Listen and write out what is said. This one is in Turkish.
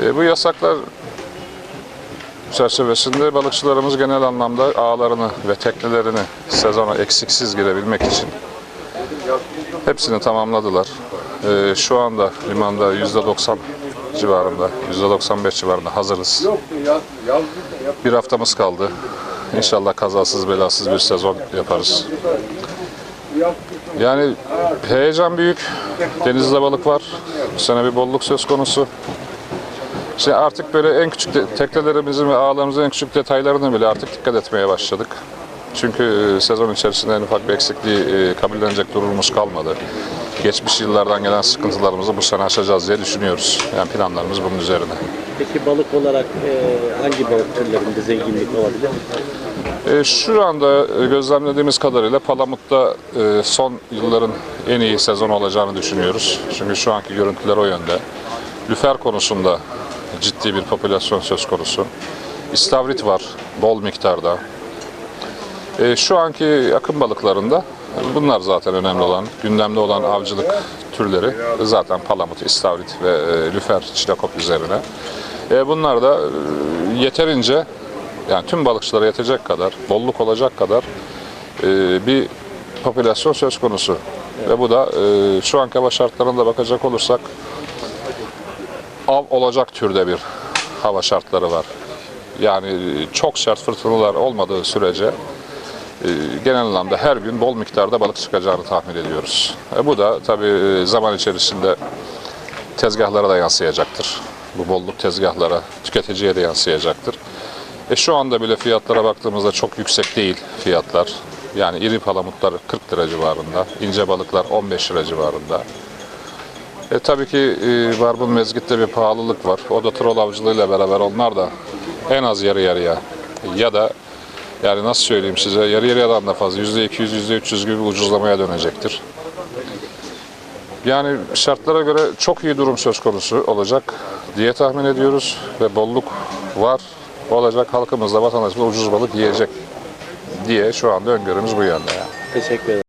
E, bu yasaklar çerçevesinde balıkçılarımız genel anlamda ağlarını ve teknelerini sezona eksiksiz girebilmek için hepsini tamamladılar. E, şu anda limanda %90 civarında, %95 civarında hazırız. Bir haftamız kaldı. İnşallah kazasız belasız bir sezon yaparız. Yani heyecan büyük. Denizde balık var. Bu sene bir bolluk söz konusu. Şimdi artık böyle en küçük de- teknelerimizin ve ağlarımızın en küçük detaylarına bile artık dikkat etmeye başladık. Çünkü e, sezon içerisinde en ufak bir eksikliği e, kabullenecek durumumuz kalmadı. Geçmiş yıllardan gelen sıkıntılarımızı bu sene aşacağız diye düşünüyoruz. Yani planlarımız bunun üzerine. Peki balık olarak e, hangi balık türlerinde zenginlik olabilir? E, şu anda e, gözlemlediğimiz kadarıyla Palamut'ta e, son yılların en iyi sezon olacağını düşünüyoruz. Çünkü şu anki görüntüler o yönde. Lüfer konusunda ciddi bir popülasyon söz konusu. İstavrit var bol miktarda. E, şu anki akım balıklarında bunlar zaten önemli olan, gündemde olan avcılık türleri zaten palamut, istavrit ve e, lüfer, çilekop üzerine. E, bunlar da e, yeterince yani tüm balıkçılara yetecek kadar, bolluk olacak kadar e, bir popülasyon söz konusu. Ve bu da e, şu anki hava şartlarına da bakacak olursak av olacak türde bir hava şartları var. Yani çok sert fırtınalar olmadığı sürece e, genel anlamda her gün bol miktarda balık çıkacağını tahmin ediyoruz. E, bu da tabii e, zaman içerisinde tezgahlara da yansıyacaktır. Bu bolluk tezgahlara, tüketiciye de yansıyacaktır. E şu anda bile fiyatlara baktığımızda çok yüksek değil fiyatlar. Yani iri palamutlar 40 lira civarında, ince balıklar 15 lira civarında. E tabii ki e, barbun mezgitte bir pahalılık var. O da trol avcılığıyla beraber onlar da en az yarı yarıya ya da yani nasıl söyleyeyim size yarı yarıyadan da fazla %200 %300 gibi ucuzlamaya dönecektir. Yani şartlara göre çok iyi durum söz konusu olacak diye tahmin ediyoruz ve bolluk var olacak halkımız da vatandaşımız da ucuz balık yiyecek diye şu anda öngörümüz bu yönde. Yani. Teşekkür ederim.